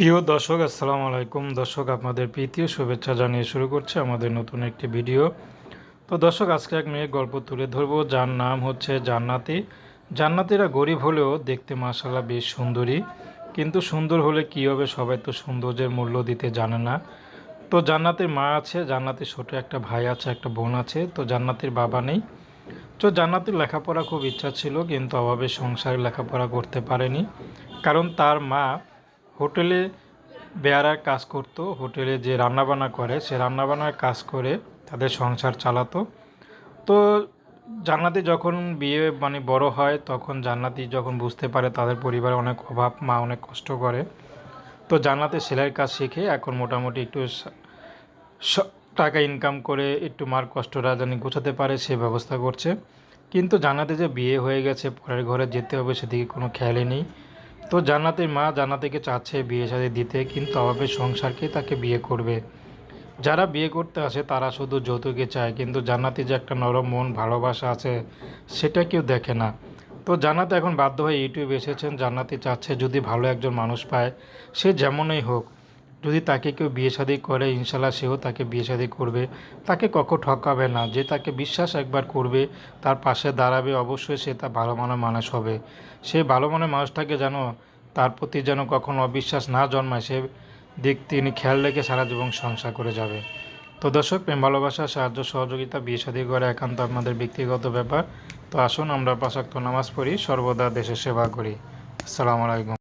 প্রিয় দর্শক, আসসালামু আলাইকুম। দর্শক, আপনাদের প্রীতি ও শুভেচ্ছা জানিয়ে শুরু করছে আমাদের নতুন একটি ভিডিও। তো দর্শক, আজকে এক মেয়ের গল্প তুলে ধরবো। যার নাম হচ্ছে জান্নাতি। জান্নাতিরা গরিব হলেও দেখতে মাসাল্লাহ বেশ সুন্দরী। কিন্তু সুন্দর হলে কী হবে সবাই তো সৌন্দর্যের মূল্য দিতে জানে না। তো জান্নাতির মা আছে, জান্নাতির ছোটো একটা ভাই আছে, একটা বোন আছে, তো জান্নাতির বাবা নেই। তো জান্নাতির লেখাপড়া খুব ইচ্ছা ছিল, কিন্তু অভাবে সংসারে লেখাপড়া করতে পারেনি। কারণ তার মা হোটেলে বেয়ারার কাজ করতো, হোটেলে যে রান্নাবান্না করে, সে রান্নাবান্নার কাজ করে তাদের সংসার চালাতো। তো জান্নাতি যখন বিয়ে মানে বড় হয়, তখন জান্নাতি যখন বুঝতে পারে তাদের পরিবারে অনেক অভাব, মা অনেক কষ্ট করে। তো জান্নাতে সেলাইয়ের কাজ শিখে এখন মোটামুটি একটু টাকা ইনকাম করে একটু মার কষ্টটা জানি গোছাতে পারে, সে ব্যবস্থা করছে। কিন্তু জান্নাতে যে বিয়ে হয়ে গেছে, পরের ঘরে যেতে হবে সেদিকে কোনো খেয়ালই নেই। তো জান্নাতের মা জান্নাতিকে চাচ্ছে বিয়ে শাদী দিতে, কিন্তু অভাবে সংসারকে তাকে বিয়ে করবে। যারা বিয়ে করতে আসে, তারা শুধু যৌতুকে চায়, কিন্তু জান্নাতি যে একটা নরম মন, ভালোবাসা আছে, সেটা কেউ দেখে না। তো জান্নাত এখন বাধ্য হয়ে ইউটিউবে এসেছেন, জান্নাতি চাচ্ছে যদি ভালো একজন মানুষ পায়, সে যেমনই হোক। যদি তাকে কেউ বিয়ে শাদী করে, ইনশাল্লাহ সেও তাকে বিয়ে শাদী করবে। তাকে কখনো ঠকাবে না। যে তাকে বিশ্বাস একবার করবে, তার পাশে দাঁড়াবে, অবশ্যই সে তা ভালো মানের মানুষ হবে। সে ভালো মানের মানুষটাকে যেন তার প্রতি যেন কখনো অবিশ্বাস না জন্মায়, সে দিক তিনি খেয়াল রেখে সারা জীবন সংসার করে যাবে। তো দর্শক, প্রেম, ভালোবাসা, সাহায্য, সহযোগিতা, বিয়ে শাদী করে একান্ত আপনাদের ব্যক্তিগত ব্যাপার। তো আসুন আমরা পাশাক্ত নামাজ পড়ি, সর্বদা দেশের সেবা করি। আসসালামু আলাইকুম।